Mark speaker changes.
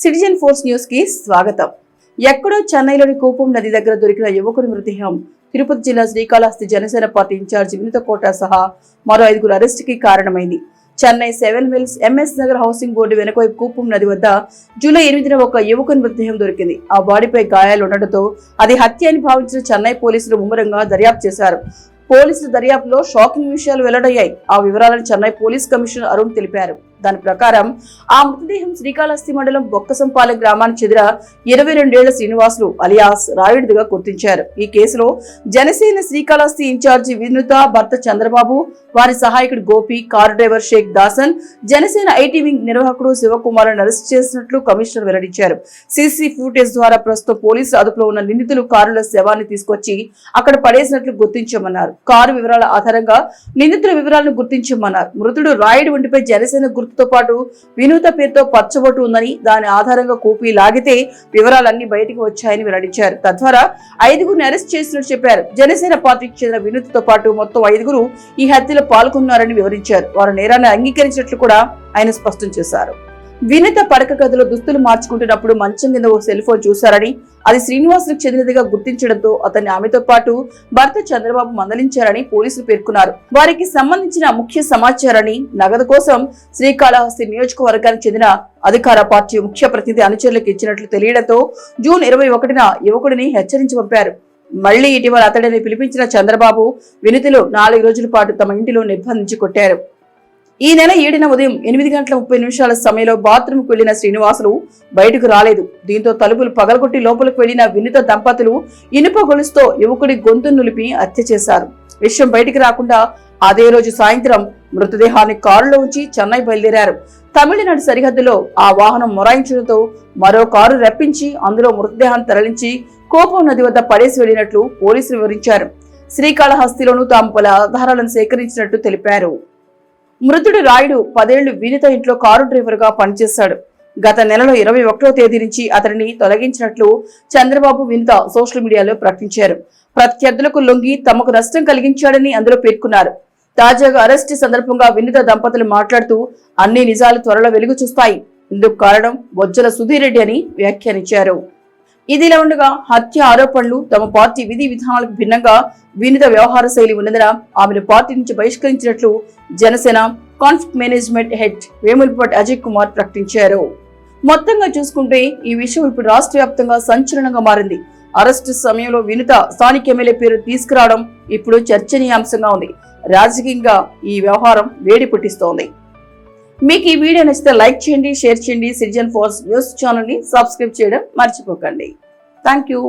Speaker 1: Citizen force న్యూస్కి స్వాగతం. ఎక్కడో చెన్నైలోని కూపం నది దగ్గర దొరికిన యువకుడి మృతదేహం. తిరుపతి జిల్లా శ్రీకాళహస్తి జనసేన పార్టీ ఇన్ఛార్జ్ వినీత కోట సహా మరో ఐదుగురు అరెస్ట్కి కారణమైంది. Chennai seven mills MS Nagar housing board వెనుకవైపు కూపం నది వద్ద జూలై ఎనిమిదిన ఒక యువకుని మృతదేహం దొరికింది. ఆ బాడీపై గాయాలు ఉండటంతో అది హత్య అని భావించిన చెన్నై పోలీసులు ముమ్మరంగా దర్యాప్తు చేశారు. పోలీసుల దర్యాప్తులో షాకింగ్ విషయాలు వెల్లడయ్యాయి. ఆ వివరాలను చెన్నై పోలీస్ కమిషనర్ అరుణ్ తెలిపారు. దాని ప్రకారం ఆ మృతదేహం శ్రీకాళహస్తి మండలం బొక్కసంపాలెం గ్రామానికి చెందిన ఇరవై రెండేళ్ళ శ్రీనివాసులు అలియాస్ రాయుడిదిగా గుర్తించారు. ఈ కేసులో జనసేన శ్రీకాళహస్తి ఇన్ఛార్జి వినుత భర్త చంద్రబాబు వారి సహాయకుడు Gopi car driver Shaik Dasan Janasena IT wing నిర్వాహకుడు శివకుమార్ అరెస్ట్ చేసినట్లు కమిషనర్ వెల్లడించారు. సీసీ ఫుటేజ్ ద్వారా ప్రస్తుతం పోలీసులు అదుపులో ఉన్న నిందితులు కారుల శవాన్ని తీసుకొచ్చి అక్కడ పడేసినట్లు గుర్తించమన్నారు. కారు వివరాల ఆధారంగా నిందితుల వివరాలను గుర్తించమన్నారు. మృతుడు రాయుడు ఒంటిపై జనసేన గుర్తుతో పాటు వినూత పేరుతో పచ్చబొట్టు ఉందని దాని ఆధారంగా కూపి లాగితే వివరాలన్నీ బయటకు వచ్చాయని వెల్లడించారు. తద్వారా ఐదుగురిని అరెస్ట్ చేసినట్టు చెప్పారు. జనసేన పార్టీకి చెందిన వినూత్తో పాటు మొత్తం ఐదుగురు ఈ హత్యలో పాల్గొన్నారని వివరించారు. వారు నేరాన్ని అంగీకరించినట్లు కూడా ఆయన స్పష్టం చేశారు. వినిత పడక గదిలో దుస్తులు మార్చుకుంటున్నప్పుడు మంచం కింద ఓ సెల్ ఫోన్ చూశారని అది శ్రీనివాసులకు చెందినదిగా గుర్తించడంతో అతన్ని ఆమెతో పాటు భర్త చంద్రబాబు మందలించారని పోలీసులు పేర్కొన్నారు. వారికి సంబంధించిన ముఖ్య సమాచారాన్ని నగదు కోసం శ్రీకాళహస్తి నియోజకవర్గానికి చెందిన అధికార పార్టీ ముఖ్య ప్రతినిధి అనుచరులకు ఇచ్చినట్లు తెలియడంతో జూన్ ఇరవై ఒకటిన యువకుడిని హెచ్చరించి పంపారు. మళ్ళీ ఇటీవల అతడిని పిలిపించిన చంద్రబాబు వినతిలో నాలుగు రోజుల పాటు తమ ఇంటిలో నిర్బంధించి కొట్టారు. ఈ నెల ఏడిన ఉదయం ఎనిమిది గంటల ముప్పై నిమిషాల సమయంలో బాత్రూమ్కు వెళ్ళిన శ్రీనివాసులు బయటకు రాలేదు. దీంతో తలుపులు పగలగొట్టి లోపలికి వెళ్ళిన వినిత దంపతులు ఇనుప గొలుసుతో యువకుడి గొంతు నులిపి హత్య చేశారు. విషయం బయటికి రాకుండా అదే రోజు సాయంత్రం మృతదేహాన్ని కారులో ఉంచి చెన్నై బయలుదేరారు. తమిళనాడు సరిహద్దులో ఆ వాహనం మొరాయించడంతో మరో కారు రప్పించి అందులో మృతదేహాన్ని తరలించి కోపం నది వద్ద పడేసి వెళ్ళినట్లు పోలీసులు వివరించారు. శ్రీకాళహస్తిలోనూ తాము పలు ఆధారాలను సేకరించినట్టు తెలిపారు. మృతుడు రాయుడు పదేళ్ళు వినిత ఇంట్లో కారు డ్రైవర్గా పనిచేశాడు. గత నెలలో ఇరవై ఒకటో తేదీ నుంచి అతనిని తొలగించినట్లు చంద్రబాబు వినిత సోషల్ మీడియాలో ప్రకటించారు. ప్రత్యర్థులకు లొంగి తమకు నష్టం కలిగించాడని అందులో పేర్కొన్నారు. తాజాగా అరెస్ట్ సందర్భంగా వినిత దంపతులు మాట్లాడుతూ అన్ని నిజాలు త్వరలో వెలుగు చూస్తాయి. ఇందుకు కారణం బొజ్జల సుధీర్ రెడ్డి అని వ్యాఖ్యానించారు. ఇదిలా ఉండగా హత్య ఆరోపణలు తమ పార్టీ విధి విధానాలకు భిన్నంగా వినిత వ్యవహార శైలి ఉన్నందున ఆమెను పార్టీ నుంచి బహిష్కరించినట్లు Janasena conflict management head Vemulapati Ajay Kumar ప్రకటించారు. మొత్తంగా చూసుకుంటే ఈ విషయం ఇప్పుడు రాష్ట్ర వ్యాప్తంగా సంచలనంగా మారింది. అరెస్టు సమయంలో వినుత స్థానిక ఎమ్మెల్యే పేరు తీసుకురావడం ఇప్పుడు చర్చనీయాంశంగా ఉంది. రాజకీయంగా ఈ వ్యవహారం వేడి పుట్టిస్తోంది మీకు ఈ వీడియో నచ్చితే లైక్ చేయండి షేర్ చేయండి. సిటిజన్ ఫోర్స్ న్యూస్ ఛానల్ని సబ్స్క్రైబ్ చేయడం మర్చిపోకండి. Thank you